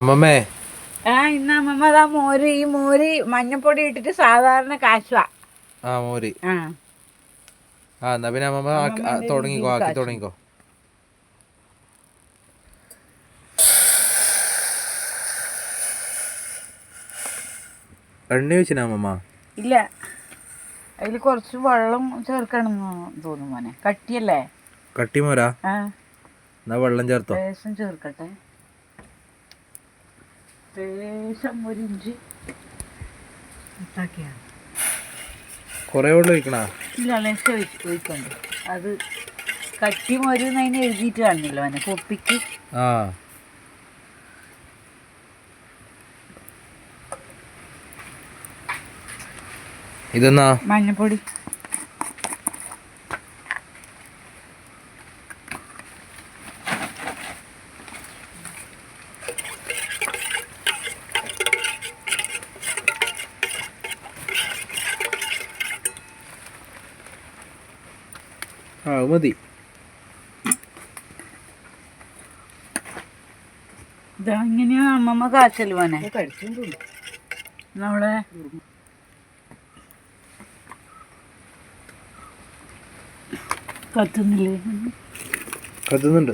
അമ്മമ്മേ. ആ ഇന്ന് അമ്മമ്മ അതാ മോര് ഈ മോര് മഞ്ഞപ്പൊടി ഇട്ടിട്ട് സാധാരണ കാശുവാ ആ മോര്. ആ. ആ എന്നാ പിന്നെ അമ്മമ്മ തുടങ്ങിക്കോ ആക്കി തുടങ്ങിക്കോ. എണ്ണ വെച്ചിനാ അമ്മമ്മ? ഇല്ല. അതിൽ കുറച്ച് വെള്ളം ചേർക്കണം തോന്നുന്നു മോനെ. കട്ടിയല്ലേ? കട്ടിമോരാ ആ. എന്നാ വെള്ളം ചേർത്തോ? ലേശം ചേർക്കട്ടെ. ലേശം ഒരു ഇഞ്ച് ഇട്ടാക്കിയാണ് കൊറേ വെള്ളം ഒഴിക്കണാ? ഇല്ല ലേശം ഒഴി- ഒഴിക്കണ്ട്. അത് കട്ടി മോരുന്ന് അതിന് എഴുതിയിട്ട് കാണുന്നില്ല അവനെ കൊപ്പിക്ക്. ആ. ഇതെന്നാ? മഞ്ഞപ്പൊടി. ആ മതി. അമ്മമ്മ കാച്ചൽ മോനെ. നമ്മളെ കത്തുന്നില്ലേ? കത്തുന്നുണ്ട്.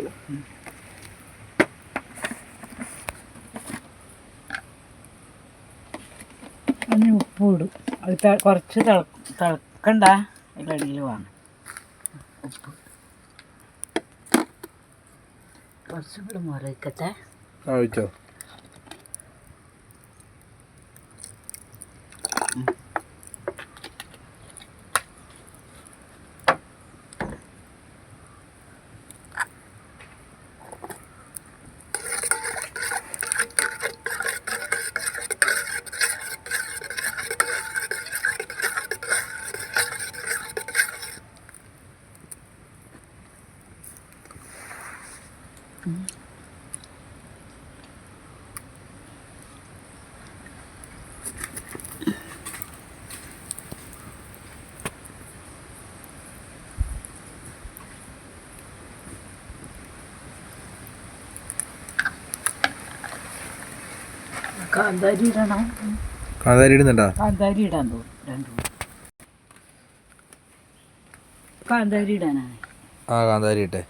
അതിന് ഉപ്പ് ഇടും. അത് കുറച്ച് തിള തിളക്കണ്ട. അതിലടിയിൽ വേണം ഉപ്പ് കുറച്ചും കൂടെ മുറയിക്കട്ടെ ആ കാന്താരി ഇടണം കാന്താരി ഇടുന്നുണ്ടാ കാന്താരി ഇടാൻ തോന്നും രണ്ടു കാന്താരി ഇടാനാണ് ആ കാന്താരി ഇട്ടെ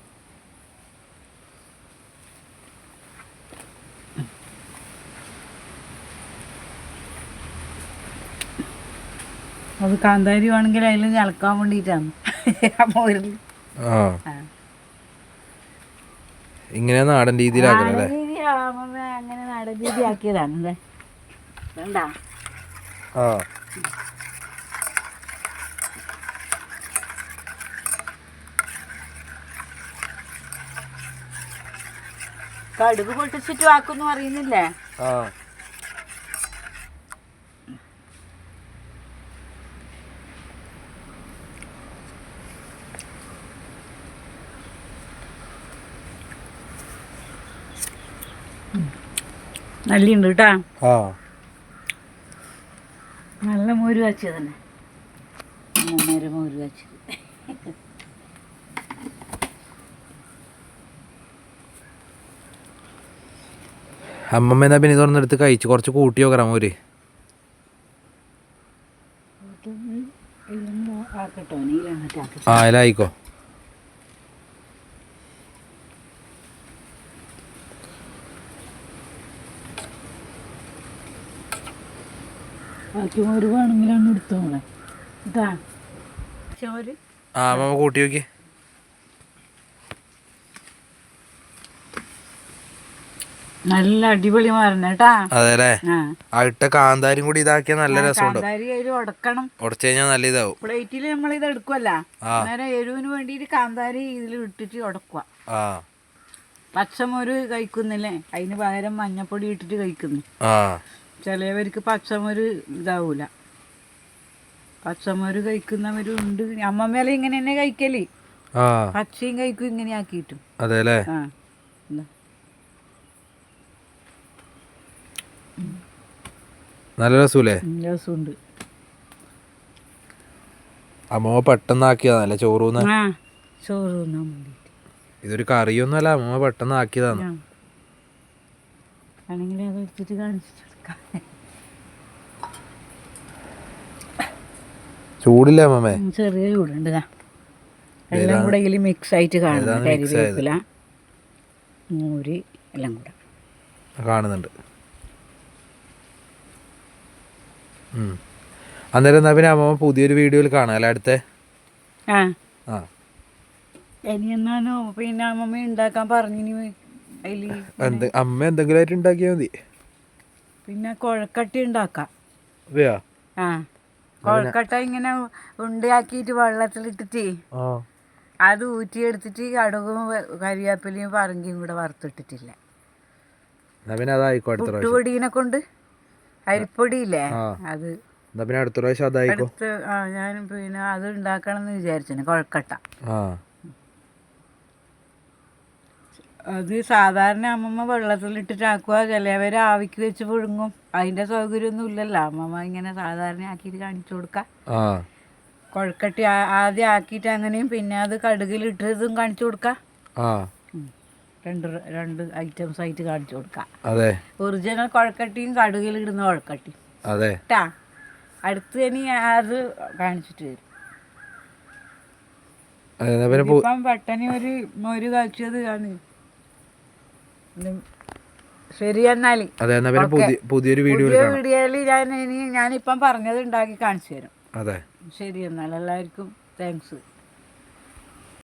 അത് കാന്താരി വേണമെങ്കിൽ അതിൽ ഞളക്കാൻ വേണ്ടിയിട്ടാണ്. ഇങ്ങനെ നാടൻ രീതിയിലാക്കണം അല്ലേ അങ്ങനെ ആക്കിയതാണ് വേണ്ട. ആ. കടുക് പൊട്ടിച്ചിട്ട് ആക്കുന്നു അറിയുന്നില്ലേ ആ. നല്ലുണ്ട് കേട്ടാ നല്ല മോര് കാച്ചത് തന്നെ. അമ്മമ്മേരെ മോര് കാച്ചിയത്. അമ്മമ്മ എന്നാ പിന്നെ തുറന്നെടുത്ത് കഴിച്ച് കുറച്ച് കൂട്ടി നോക്കണം മോര്. ആ അതിലായിക്കോ. ബാക്കി മോര് വേണമെങ്കിലാണ് എടുത്തോളെ ഇതാ. ചോര് ആ മാമ കൂട്ടി നോക്കി നല്ല അടിപൊളി മാറണം കേട്ടാ. ആ. ഇട്ട കാന്താരിയും കൂടി ഇതാക്കിയാൽ നല്ല രസമുണ്ടോ. ഉടക്കണം. ഉടച്ചു കഴിഞ്ഞാൽ നല്ല ഇതാവും. പ്ലേറ്റിൽ നമ്മൾ ഇത് എടുക്കുമല്ല. അന്നേരം എരിവിന് വേണ്ടിയിട്ട് കാന്താരി ഇതിൽ ഇട്ടിട്ട് ഉടക്കുക. പച്ചമൊരു പച്ചമോര് കഴിക്കുന്നില്ലേ? അതിന് പകരം മഞ്ഞപ്പൊടി ഇട്ടിട്ട് കഴിക്കുന്നു. ആ. ചിലവർക്ക് പച്ചമൊരു ഇതാവൂല. പച്ചമൊരു കഴിക്കുന്നവരും അമ്മമ്മേലെ അമ്മമ്മേല ഇങ്ങനെ തന്നെ കഴിക്കൽ. പച്ചയും കഴിക്കും ഇങ്ങനെ ആക്കിയിട്ടും. അതെ അല്ലേ ആ നല്ല രസൂലേ രസമുണ്ട് അമ്മ പെട്ടെന്ന് ആക്കിയതാണല്ലേ ചോറൂന്ന്. ആ ചോറ് ഇതൊരു കറിയൊന്നുമല്ല അമ്മ പെട്ടെന്ന് ആക്കിയതാണ്. ആണെങ്കിൽ അത് എടുത്തിട്ട് കാണിച്ചു കൊടുക്കാം ചൂടില്ല മാമേ ചെറിയ ചൂടുണ്ട്. എല്ലാം കൂടെ ഇതിൽ മിക്സ് ആയിട്ട് കാണുന്നു കരിവേപ്പില മൂരി എല്ലാം കൂടെ. കാണുന്നുണ്ട്. അന്നേരം എന്നാ പിന്നെ അമ്മ പുതിയൊരു വീഡിയോയിൽ കാണാം അല്ലേ അടുത്ത? ആ. ആ. ഇനി എന്നാണോ പിന്നെ അമ്മമ്മ ഉണ്ടാക്കാൻ എന്ത് അമ്മ എന്തെങ്കിലും ആയിട്ട് ഉണ്ടാക്കിയാൽ മതി. പിന്നെ കൊഴക്കട്ടി ഉണ്ടാക്കാം. അതെയാ? ആ കൊഴക്കട്ട ഇങ്ങനെ ഉണ്ടയാക്കിയിട്ട് വെള്ളത്തിലിട്ടിട്ട് അത് ഊറ്റിയെടുത്തിട്ട് കടുകും കരിവേപ്പിലയും പറങ്കിയും കൂടെ വറുത്തിട്ടിട്ടില്ല. പുട്ടുപൊടീനെ കൊണ്ട് അരിപ്പൊടിയില്ലേ. അത് അടുത്ത പ്രാവശ്യം അതായിരിക്കും ഞാൻ പിന്നെ അത് ഉണ്ടാക്കണം എന്ന് വിചാരിച്ചു കൊഴക്കട്ട ആ അത് സാധാരണ അമ്മമ്മ വെള്ളത്തിലിട്ടിട്ടാക്കുക. ചിലവർ ആവിക്ക് വെച്ച് പുഴുങ്ങും. അതിന്റെ സൗകര്യമൊന്നും ഇല്ലല്ലോ. അമ്മമ്മ ഇങ്ങനെ സാധാരണ ആക്കിയിട്ട് കാണിച്ചു കൊടുക്ക. കൊഴക്കട്ടി ആദ്യം ആക്കിയിട്ട് അങ്ങനെയും പിന്നെ അത് കടുകിലിട്ടതും കാണിച്ചു കൊടുക്കാം. രണ്ട് രണ്ട് ഐറ്റംസ് ആയിട്ട് കാണിച്ചു കൊടുക്ക. അതെ. ഒറിജിനൽ കുഴക്കട്ടിയും കടുകിലിടുന്ന കുഴക്കട്ടിയും അതെ. ട്ടാ. അടുത്ത് ഇനി അത് കാണിച്ചിട്ട് വരും. ഇപ്പം പെട്ടെന്ന് ഒരു മോര് കാഴ്ചത് ഉം. ശരി എന്നാൽ അതെ എന്നാ പിന്നെ പുതിയ പുതിയൊരു വീഡിയോ പുതിയ വീഡിയോയിൽ ഞാൻ ഇനി ഞാനിപ്പം പറഞ്ഞത് ഉണ്ടാക്കി കാണിച്ചു തരും. അതെ. ശരി എന്നാൽ എല്ലാവർക്കും താങ്ക്സ്